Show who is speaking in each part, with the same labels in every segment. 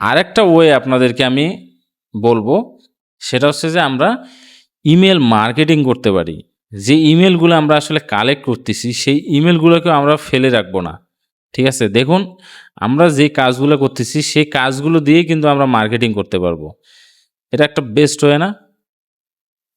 Speaker 1: আরেকটা ওয়ে আপনাদেরকে আমি বলব, সেটা হচ্ছে যে আমরা ইমেল মার্কেটিং করতে পারি। যে ইমেলগুলো আমরা আসলে কালেক্ট করতেছি, সেই ইমেলগুলোকেও আমরা ফেলে রাখব না। ঠিক আছে? দেখুন, আমরা যে কাজগুলো করতেছি, সেই কাজগুলো দিয়ে কিন্তু আমরা মার্কেটিং করতে পারব। এটা একটা বেস্ট ওয়ে না?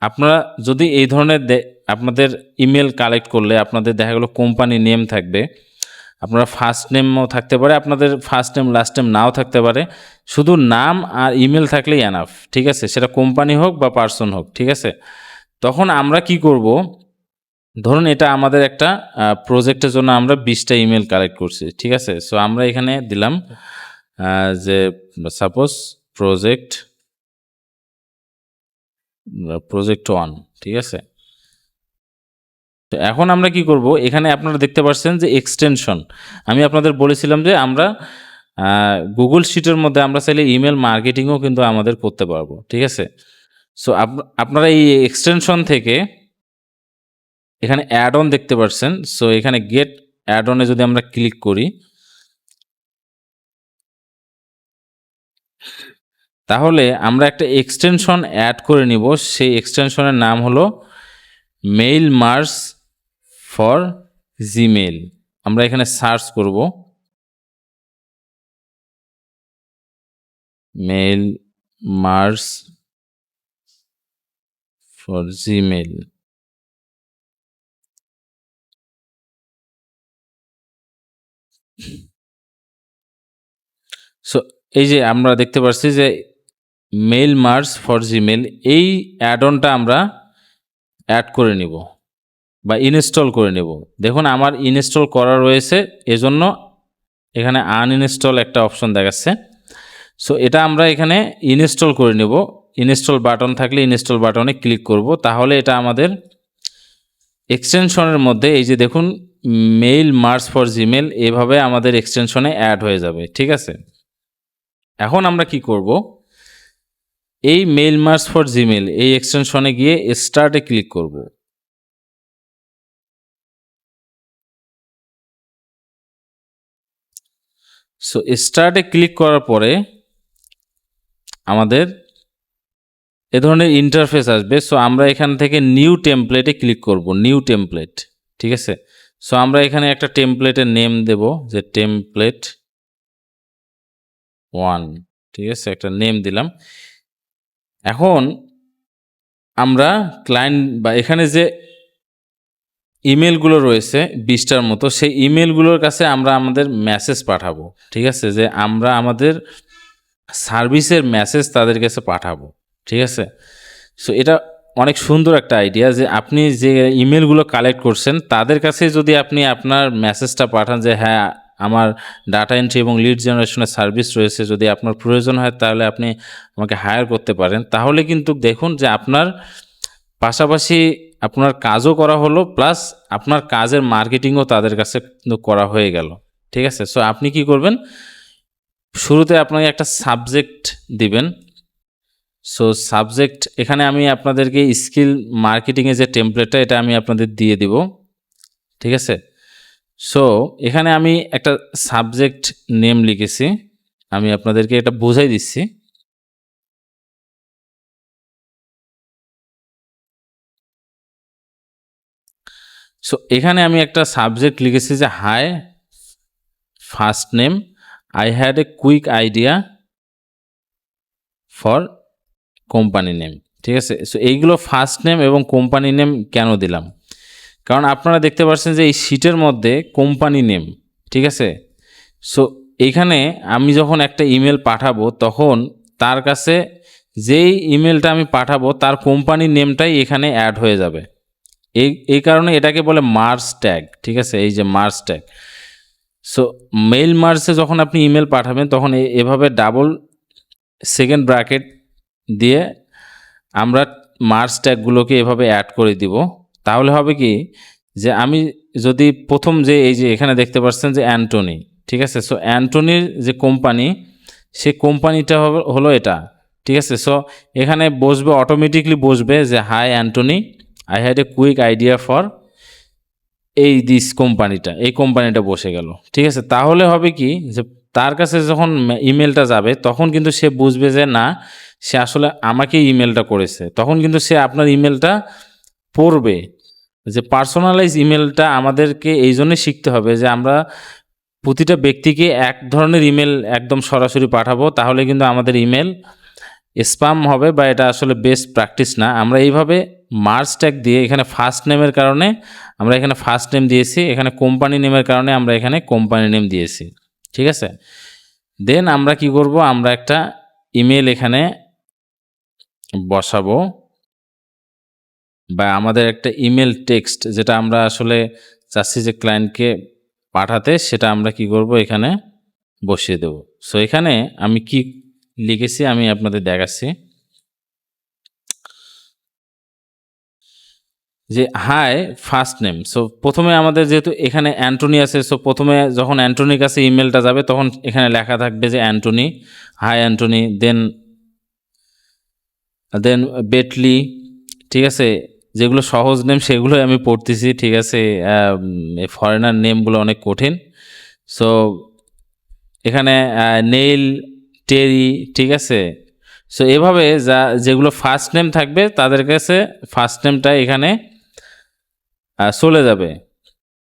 Speaker 1: আপনারা যদি এই ধরনের আপনাদের ইমেল কালেক্ট করলে আপনাদের দেখা গেলো কোম্পানি নেম থাকবে। আপনারা ফার্স্ট নেমও থাকতে পারে, আপনাদের ফার্স্ট নেম লাস্ট নেম নাও থাকতে পারে। শুধু নাম আর ইমেল থাকলেই এনাফ ঠিক আছে? সেটা কোম্পানি হোক বা পার্সন হোক, ঠিক আছে? তখন আমরা কি করব? ধরুন এটা আমাদের একটা প্রজেক্টের জন্য আমরা বিশটা ইমেল কালেক্ট করছি, ঠিক আছে? সো আমরা এখানে দিলাম যে সাপোজ প্রজেক্ট প্রজেক্ট ওয়ান ঠিক আছে? তো এখন আমরা কি করব? এখানে আপনারা দেখতে পাচ্ছেন যে এক্সটেনশন আমি আপনাদের বলেছিলাম যে আমরা গুগল শিটের মধ্যে আমরা চাইলে ইমেল মার্কেটিংও কিন্তু আমাদের করতে পারব, ঠিক আছে? সো আপনারা এই এক্সটেনশন থেকে এখানে অ্যাড অন দেখতে পাচ্ছেন। সো এখানে গেট অ্যাড অনে যদি আমরা ক্লিক করি, তাহলে আমরা একটা এক্সটেনশন অ্যাড করে নিব। সেই এক্সটেনশনের নাম হলো মেইল মার্স ফর জিমেল আমরা এখানে সার্চ করব। Mail merge for Gmail so এই যে আমরা দেখতে পাচ্ছি যে মেল মার্স ফর জিমেল এই অ্যাড অনটা আমরা অ্যাড করে নিব। বা ইনস্টল করে নেব। দেখুন, আমার ইনস্টল করা রয়েছে, এজন্য এখানে আনইনস্টল একটা অপশন দেখাচ্ছে। সো এটা আমরা এখানে ইনস্টল করে নেব। ইনস্টল বাটন থাকলে ইনস্টল বাটনে ক্লিক করব। তাহলে এটা আমাদের এক্সটেনশনের মধ্যে, এই যে দেখুন মেইল মার্স ফর জিমেল এভাবে আমাদের এক্সটেনশনে অ্যাড হয়ে যাবে। ঠিক আছে? এখন আমরা কি করব? এই মেইল মার্স ফর জিমেল এই এক্সটেনশনে গিয়ে স্টার্টে ক্লিক করব। সো স্টার্টে ক্লিক করার পরে আমাদের এ ধরনের ইন্টারফেস আসবে। সো আমরা এখান থেকে নিউ টেমপ্লেটে ক্লিক করব নিউ টেমপ্লেট ঠিক আছে? সো আমরা এখানে একটা টেমপ্লেটের নেম দেব, যে টেমপ্লেট ওয়ান ঠিক আছে? একটা নেম দিলাম। এখন আমরা ক্লায়েন্ট বা এখানে যে ইমেলগুলো রয়েছে বিশটার মতো, সেই ইমেলগুলোর কাছে আমরা আমাদের মেসেজ পাঠাবো, ঠিক আছে? যে আমরা আমাদের সার্ভিসের মেসেজ তাদের কাছে পাঠাবো, ঠিক আছে? সো এটা অনেক সুন্দর একটা আইডিয়া যে আপনি যে ইমেলগুলো কালেক্ট করছেন, তাদের কাছে যদি আপনি আপনার মেসেজটা পাঠান যে হ্যাঁ আমার ডাটা এন্ট্রি এবং লিড জেনারেশনের সার্ভিস রয়েছে, যদি আপনার প্রয়োজন হয় তাহলে আপনি আমাকে হায়ার করতে পারেন। তাহলে কিন্তু দেখুন যে আপনার পাশাপাশি আপনার কাজও করা হলো প্লাস আপনার কাজের মার্কেটিংও তাদের কাছে করা হয়ে গেল। ঠিক আছে? সো আপনি কি করবেন? শুরুতে আপনাকে একটা সাবজেক্ট দিবেন। সো সাবজেক্ট এখানে আমি আপনাদেরকে স্কিল মার্কেটিংয়ে যে টেমপ্লেটটা এটা আমি আপনাদের দিয়ে দিব। ঠিক আছে? সো এখানে আমি একটা সাবজেক্ট নেম লিখেছি। আমি আপনাদেরকে এটা বোঝাই দিচ্ছি। সো এখানে আমি একটা সাবজেক্ট লিখেছি যে hi first name I had a quick idea for company name ঠিক আছে? সো এইগুলো ফার্স্ট নেম এবং কোম্পানি নেম কেন দিলাম? কারণ আপনারা দেখতে পাচ্ছেন যে, এই শিটের মধ্যে কোম্পানি নেম ঠিক আছে? সো এইখানে আমি যখন একটা ইমেল পাঠাবো, তখন তার কাছে যেই ইমেলটা আমি পাঠাবো, তার কোম্পানির নেমটাই এখানে অ্যাড হয়ে যাবে। এই এই কারণে এটাকে বলে মার্স ট্যাগ ঠিক আছে? এই যে মার্স ট্যাগ সো মেইল মার্সে যখন আপনি ইমেল পাঠাবেন, তখন এভাবে ডাবল সেকেন্ড ব্র্যাকেট দিয়ে আমরা মার্স ট্যাগগুলোকে এভাবে অ্যাড করে দিব। তাহলে হবে কি? যে আমি যদি প্রথম যে, এই যে এখানে দেখতে পাচ্ছেন যে অ্যান্টনি ঠিক আছে? সো অ্যান্টনির যে কোম্পানি সে কোম্পানিটা হলো এটা, ঠিক আছে? সো এখানে বসবে অটোমেটিকলি বসবে যে hi Antony I had a quick idea for এই দিস কোম্পানিটা এই কোম্পানিটা বসে গেল। ঠিক আছে? তাহলে হবে কি যে তার কাছে যখন ইমেলটা যাবে, তখন কিন্তু সে বুঝবে যে না, সে আসলে আমাকে ইমেলটা করেছে। তখন কিন্তু সে আপনার ইমেলটা পড়বে। যে পার্সোনালাইজ ইমেলটা আমাদেরকে এই জন্যই শিখতে হবে যে আমরা প্রতিটা ব্যক্তিকে এক ধরনের ইমেল একদম সরাসরি পাঠাবো, তাহলে কিন্তু আমাদের ইমেল স্পাম হবে বা এটা আসলে বেস্ট প্র্যাকটিস না। আমরা এইভাবে মার্চ ট্যাগ দিয়ে এখানে ফার্স্ট নেমের কারণে আমরা এখানে ফার্স্ট নেম দিয়েছি, এখানে কোম্পানি নেমের কারণে আমরা এখানে কোম্পানি নেম দিয়েছি, ঠিক আছে? দেন আমরা কি করব? আমরা একটা ইমেল এখানে বসাবো বা আমাদের একটা ইমেল টেক্সট যেটা আমরা আসলে চাচ্ছি যে ক্লায়েন্টকে পাঠাতে, সেটা আমরা কি করব? এখানে বসিয়ে দেব। সো এখানে আমি কি লিখেছি? আমি আপনাদের দেখাচ্ছি। যে হাই ফার্স্ট নেম সো প্রথমে আমাদের যেহেতু এখানে অ্যান্টনি আছে সো প্রথমে যখন অ্যান্টনির কাছে ইমেলটা যাবে, তখন এখানে লেখা থাকবে যে Antony hi Antony then then বেটলি ঠিক আছে? যেগুলো সহজ নেম সেগুলোই আমি পড়তেছি, ঠিক আছে? ফরেনার নেমগুলো অনেক কঠিন। সো এখানে নেইল টেরি ঠিক আছে? সো এভাবে যা, যেগুলো ফার্স্ট নেম থাকবে, তাদের কাছে ফার্স্ট নেমটা এখানে চলে যাবে।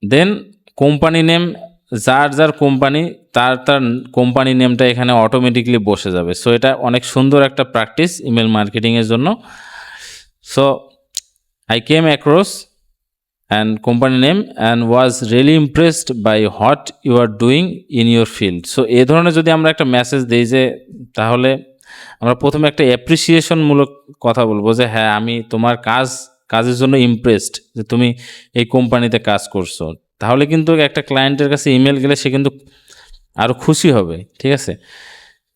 Speaker 1: দেন কোম্পানি নেম যার যার কোম্পানি তার তার কোম্পানি নেমটা এখানে অটোমেটিকলি বসে যাবে। সো এটা অনেক সুন্দর একটা প্র্যাকটিস ইমেল মার্কেটিংয়ের জন্য। So I came across and company name and was really impressed by what you are doing in your field so এ ধরনের যদি আমরা একটা মেসেজ দিই যে, তাহলে আমরা প্রথমে একটা অ্যাপ্রিসিয়েশনমূলক কথা বলব যে হ্যাঁ আমি তোমার কাজ কাজের জন্য ইমপ্রেসড যে তুমি এই কোম্পানিতে কাজ করছ। তাহলে কিন্তু একটা ক্লায়েন্টের কাছে ইমেল গেলে সে কিন্তু আরও খুশি হবে, ঠিক আছে?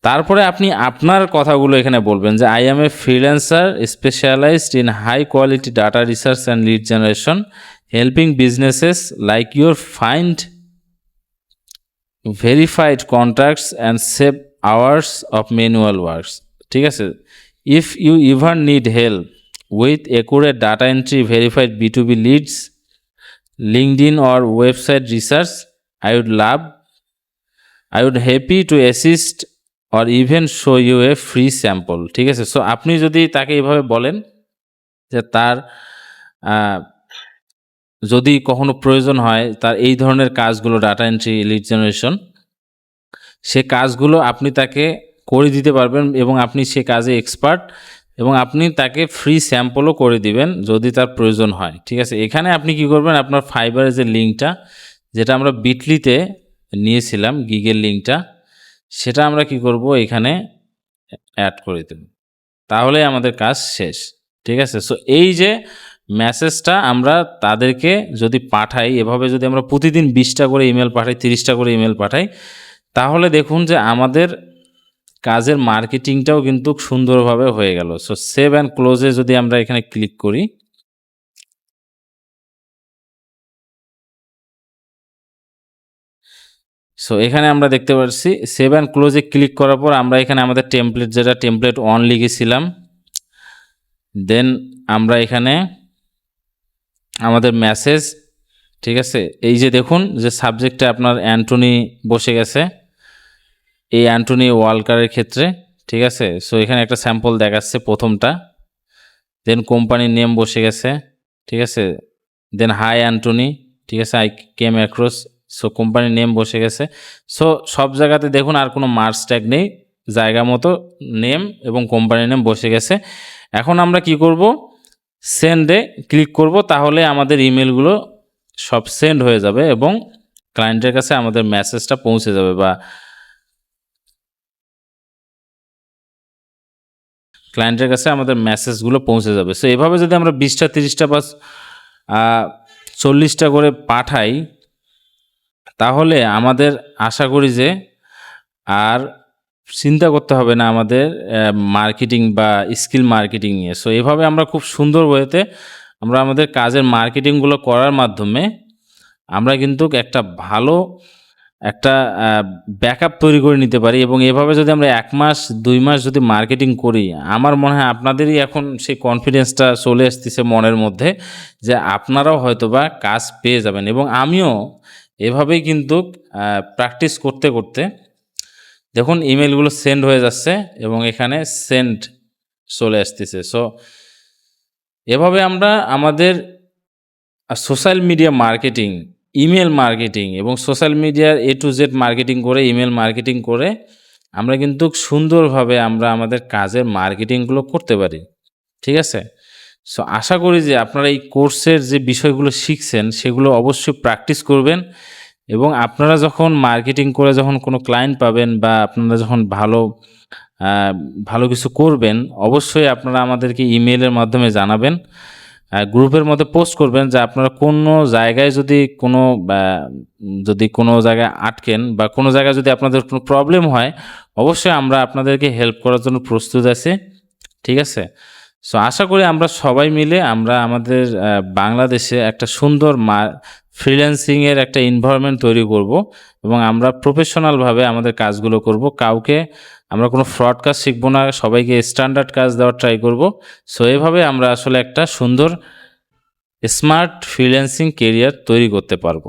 Speaker 1: তারপরে আপনি আপনার কথাগুলো এখানে বলবেন যে I am a freelancer specialised in high quality data research and lead generation helping businesses like your find verified contracts and save hours of manual works ঠিক আছে? If you ever need help data entry verified B to B leads linked or website research, i would love, i would happy to assist or even show you a free sample. ঠিক আছে? So আপনি যদি তাকে এইভাবে বলেন যে তার যদি কখনো প্রয়োজন হয়, তার এই ধরনের কাজগুলো ডাটা এন্ট্রি লিড জেনারেশন সে কাজগুলো আপনি তাকে করে দিতে পারবেন এবং আপনি সে কাজে এক্সপার্ট এবং আপনি তাকে ফ্রি স্যাম্পলও করে দিবেন যদি তার প্রয়োজন হয়। ঠিক আছে? এখানে আপনি কি করবেন? আপনার ফাইবারের যে লিঙ্কটা যেটা আমরা বিটলিতে নিয়েছিলাম গিগের লিঙ্কটা সেটা আমরা কি করব? এখানে অ্যাড করে দেব। তাহলে আমাদের কাজ শেষ। ঠিক আছে? সো এই যে মেসেজটা আমরা তাদেরকে যদি পাঠাই, এভাবে যদি আমরা প্রতিদিন বিশটা করে ইমেল পাঠাই, তিরিশটা করে ইমেল পাঠাই, তাহলে দেখুন যে আমাদের কাজের মার্কেটিংটাও কিন্তু সুন্দরভাবে হয়ে গেল। সো সেভ অ্যান্ড ক্লোজে যদি আমরা এখানে ক্লিক করি সো এখানে আমরা দেখতে পাচ্ছি সেভ অ্যান্ড ক্লোজে ক্লিক করার পর আমরা এখানে আমাদের টেমপ্লেট যেটা টেমপ্লেট অন লিখেছিলাম দেন আমরা এখানে আমাদের মেসেজ ঠিক আছে? এই যে দেখুন যে সাবজেক্টে আপনার অ্যান্টনি বসে গেছে। এই অ্যান্টনি ওয়ালকারের ক্ষেত্রে, ঠিক আছে? সো এখানে একটা স্যাম্পল দেখাচ্ছে প্রথমটা। দেন কোম্পানির নেম বসে গেছে, ঠিক আছে? দেন হাই অ্যান্টনি, ঠিক আছে? আই কেম অ্যাক্রস সো কোম্পানির নেম বসে গেছে। সো সব জায়গাতে দেখুন আর কোনো মার্কস ট্যাগ নেই, জায়গা মতো নেম এবং কোম্পানির নেম বসে গেছে। এখন আমরা কি করব? সেন্ডে ক্লিক করব, তাহলে আমাদের ইমেলগুলো সব সেন্ড হয়ে যাবে এবং ক্লায়েন্টের কাছে আমাদের মেসেজটা পৌঁছে যাবে বা ক্লায়েন্টের কাছে আমাদের মেসেজগুলো পৌঁছে যাবে। সো এভাবে যদি আমরা বিশটা, তিরিশটা বা চল্লিশটা করে পাঠাই, তাহলে আমাদের আশা করি যে আর চিন্তা করতে হবে না আমাদের মার্কেটিং বা স্কিল মার্কেটিং নিয়ে। সো এভাবে আমরা খুব সুন্দর ওয়েতে আমরা আমাদের কাজের মার্কেটিংগুলো করার মাধ্যমে আমরা কিন্তু একটা ভালো একটা ব্যাকআপ তৈরি করে নিতে পারি এবং এভাবে যদি আমরা এক মাস, দুই মাস যদি মার্কেটিং করি, আমার মনে হয় আপনাদেরই এখন সেই কনফিডেন্সটা চলে আসতেছে মনের মধ্যে যে আপনারাও হয়তোবা কাজ পেয়ে যাবেন এবং আমিও এভাবেই কিন্তু প্র্যাকটিস করতে করতে দেখুন ইমেলগুলো সেন্ড হয়ে যাচ্ছে এবং এখানে সেন্ড চলে আসতেছে। সো এভাবে আমরা আমাদের social media marketing email marketing এবং সোশ্যাল মিডিয়ার এ টু জেড মার্কেটিং করে ইমেল মার্কেটিং করে আমরা কিন্তু সুন্দরভাবে আমরা আমাদের কাজের মার্কেটিংগুলো করতে পারি। ঠিক আছে? সো আশা করি যে আপনারা এই কোর্সের যে বিষয়গুলো শিখছেন সেগুলো অবশ্যই প্র্যাকটিস করবেন এবং আপনারা যখন মার্কেটিং করে যখন কোনো ক্লায়েন্ট পাবেন বা আপনারা যখন ভালো ভালো কিছু করবেন, অবশ্যই আপনারা আমাদেরকে ইমেলের মাধ্যমে জানাবেন। গ্রুপের মধ্যে পোস্ট করবেন যে আপনারা কোনো জায়গায় যদি কোনো যদি কোনো জায়গায় আটকেন বা কোনো জায়গায় যদি আপনাদের কোনো প্রবলেম হয়, অবশ্যই আমরা আপনাদেরকে হেল্প করার জন্য প্রস্তুত আছি। ঠিক আছে? সো আশা করি আমরা সবাই মিলে আমরা আমাদের বাংলাদেশে একটা সুন্দর মা ফ্রিল্যান্সিংয়ের একটা এনভায়রনমেন্ট তৈরি করব এবং আমরা প্রফেশনালভাবে আমাদের কাজগুলো করব। কাউকে আমরা কোনো ফ্রড কাজ শিখব না, সবাইকে স্ট্যান্ডার্ড কাজ দেওয়ার ট্রাই করব। সো এভাবে আমরা আসলে একটা সুন্দর স্মার্ট ফ্রিল্যান্সিং কেরিয়ার তৈরি করতে পারব।